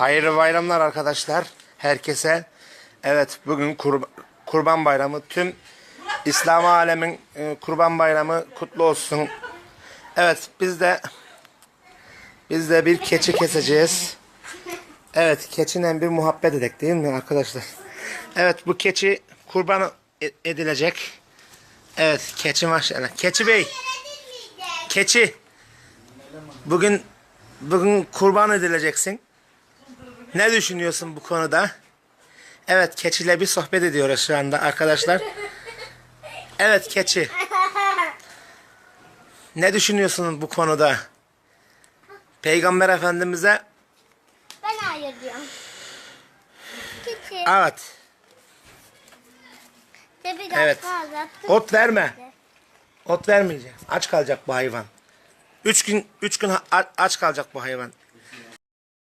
Hayırlı bayramlar arkadaşlar herkese. Evet bugün kurb- kurban bayramı. Tüm İslam alemin e, kurban bayramı kutlu olsun. Evet biz de biz de bir keçi keseceğiz. Evet keçinen bir muhabbet edek değil mi arkadaşlar? Evet bu keçi kurban e- edilecek. Evet keçi maşallah. Keçi bey. Keçi. Bugün bugün kurban edileceksin. Ne düşünüyorsun bu konuda? Evet keçiyle bir sohbet ediyoruz şu anda arkadaşlar. Evet keçi. Ne düşünüyorsun bu konuda? Peygamber Efendimiz'e Ben hayır diyorum. Küçük. evet De biraz Evet. fazla. ot verme. Ot vermeyeceksin. Aç kalacak bu hayvan. Üç gün üç gün aç kalacak bu hayvan.